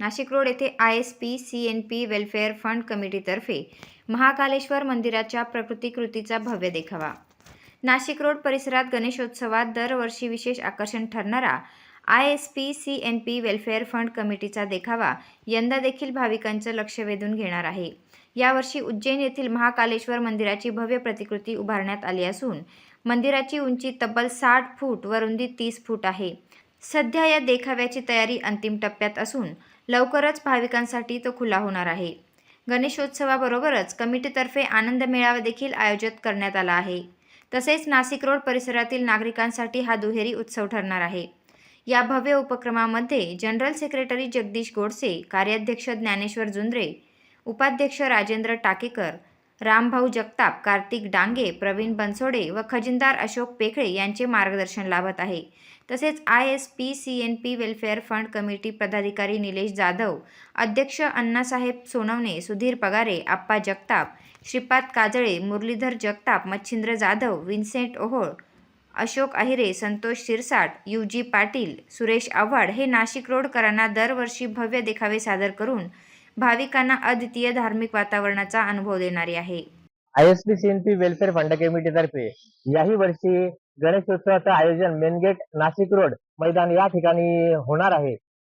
Nashik road येथे I S P C N P welfare fund कमिटीतर्फे Mahakaleshwar मंदिराच्या प्रकृतीकृतीचा भव्य देखावा. नाशिक रोड परिसरात गणेशोत्सवात दरवर्षी विशेष आकर्षण ठरणारा I S P C N P welfare fund कमिटीचा देखावा यंदा देखील भाविकांचं लक्ष वेधून घेणार आहे. यावर्षी उज्जैन येथील महाकालेश्वर मंदिराची भव्य प्रतिकृती उभारण्यात आली असून मंदिराची उंची तब्बल साठ फूट व रुंदी तीस फूट आहे. सध्या या देखाव्याची तयारी अंतिम टप्प्यात असून लवकरच भाविकांसाठी तो खुला होणार आहे. गणेशोत्सवाबरोबरच कमिटीतर्फे आनंद मेळावा देखील आयोजित करण्यात आला आहे. तसेच नाशिक रोड परिसरातील नागरिकांसाठी हा दुहेरी उत्सव ठरणार आहे. या भव्य उपक्रमामध्ये जनरल सेक्रेटरी जगदीश गोडसे कार्याध्यक्ष ज्ञानेश्वर जुंद्रे उपाध्यक्ष राजेंद्र टाकेकर रामभाऊ जगताप कार्तिक डांगे प्रवीण बनसोडे व खजिनदार अशोक पेखळे यांचे मार्गदर्शन लाभत आहे. तसेच I S P C N P welfare fund committee पदाधिकारी निलेश जाधव अध्यक्ष Annasaheb Sonawane Sudhir Pagare Appa Jagtap Shripad Kajale Muralidhar Jagtap Machhindra Jadhav Vincent Ohol Ashok Ahire Santosh Shirsat U G Patil Suresh Avhad हे नाशिक रोडकरांना दरवर्षी भव्य देखावे सादर करून भाविकांना अद्वितीय धार्मिक वातावरणाचा अनुभव देणारी आहे. I S P CNP welfare fund कमिटीतर्फे याही वर्षी गणेशोत्सवाचं आयोजन मेनगेट नाशिक रोड मैदान या ठिकाणी होणार आहे.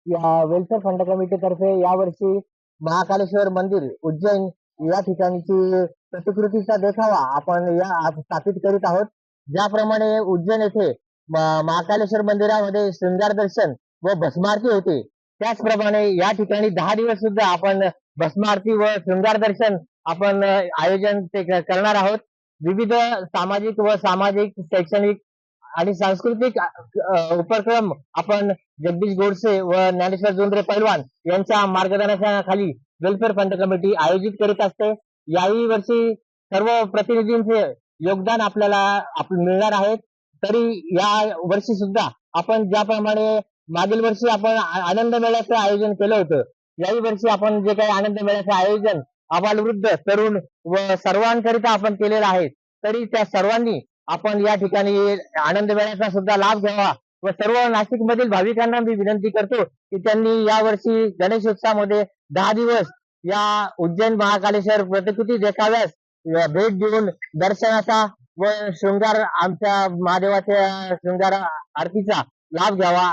या वेलफेअर फंड कमिटीतर्फे यावर्षी महाकालेश्वर मंदिर उज्जैन या ठिकाणची प्रतिकृतीचा देखावा आपण या स्थापित करीत आहोत. ज्याप्रमाणे उज्जैन येथे महाकालेश्वर मंदिरामध्ये शृंगार दर्शन व भस्मारती होते. त्याचप्रमाणे या ठिकाणी दहा दिवस सुद्धा आपण भस्मारती व शृंगार दर्शन आपण आयोजन ते करणार आहोत. विविध सामाजिक व सामाजिक शैक्षणिक आणि सांस्कृतिक उपक्रम आपण जगदीश गोडसे व ज्ञानेश्वर जोंद्रे पैलवान यांच्या मार्गदर्शनाखाली वेलफेअर फंड कमिटी आयोजित करीत असते. याही वर्षी सर्व प्रतिनिधींचे योगदान आपल्याला आप- मिळणार आहे. तरी या वर्षी सुद्धा आपण ज्याप्रमाणे मागील वर्षी आपण आनंद मेळ्याचं आयोजन केलं होतं. याही वर्षी आपण जे काही आनंद मेळ्याचं आयोजन आबालवृद्ध तरुण व सर्वांकरिता आपण केलेलं आहे तरी त्या सर्वांनी आपण या ठिकाणी आनंद मेळ्याचा सुद्धा लाभ घ्यावा. व सर्व नाशिक मधील भाविकांना मी विनंती करतो की त्यांनी या वर्षी गणेशोत्सवामध्ये दहा दिवस या उज्जैन महाकालेश्वर प्रतिकृती देखाव्यास भेट देऊन दर्शनाचा व शृंगार आमच्या महादेवाच्या शृंगार आरतीचा लाभ घ्यावा.